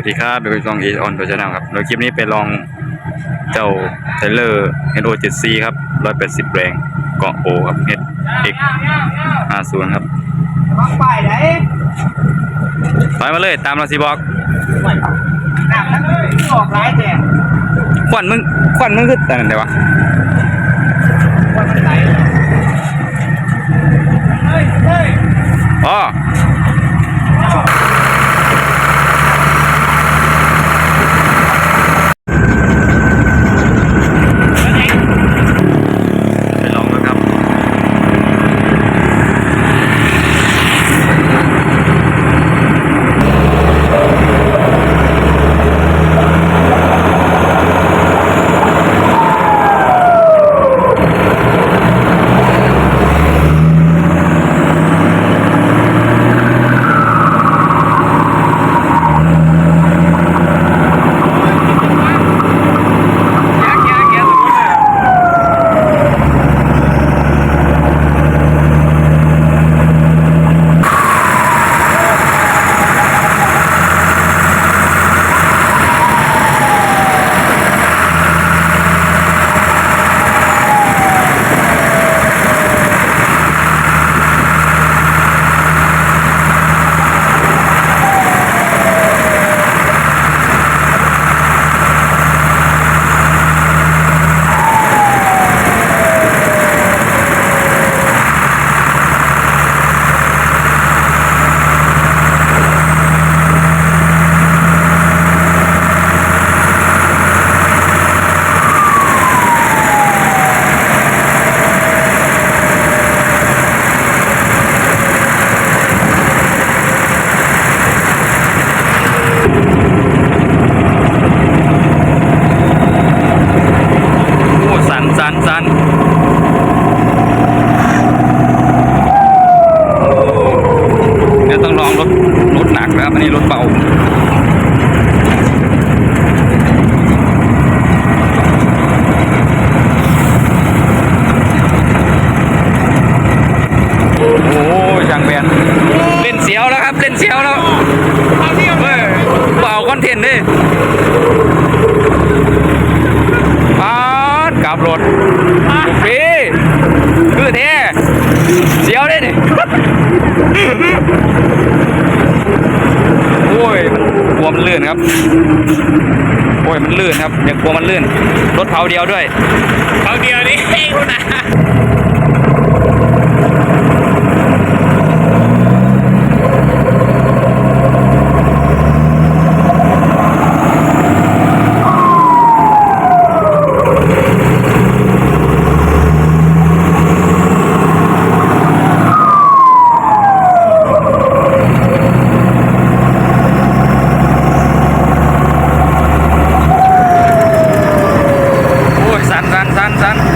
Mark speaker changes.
Speaker 1: วัสดีครับเป็นกองเอออนตัวชาแนลครับโดยคลิปนี้ไปลองเจ้าไทเลอร์เฮโ 7C ครับ180แรงเกาะโอครับ HX 50ครับ
Speaker 2: มักป้ายไหน
Speaker 1: ถอยมาเลยตามเราสิบอก
Speaker 2: หนักทั้งเลยออกหลายแต่
Speaker 1: ควันมึงควันมึงคือแต่นั่นได้วะ สันสันสันเดี๋ยวต้องลองรถรถหนักแล้วครับอันนี้รถเบาโอ้ช่างแบนเล่นเสียวแล้วครับ เล่นเสียวแล้วเฮ้ยเบาคอนเทนต์ดิปา ดกลับรถลูกพี่คือแท้เสียวได้นี่โอ้ยมันกลัวมันลื่นครับ โอ้ยมันลื่นครับอย่ากลัวมันลื่น รถเผาเดียวด้วย
Speaker 2: เอาเดียวนี้คุณนะ 登山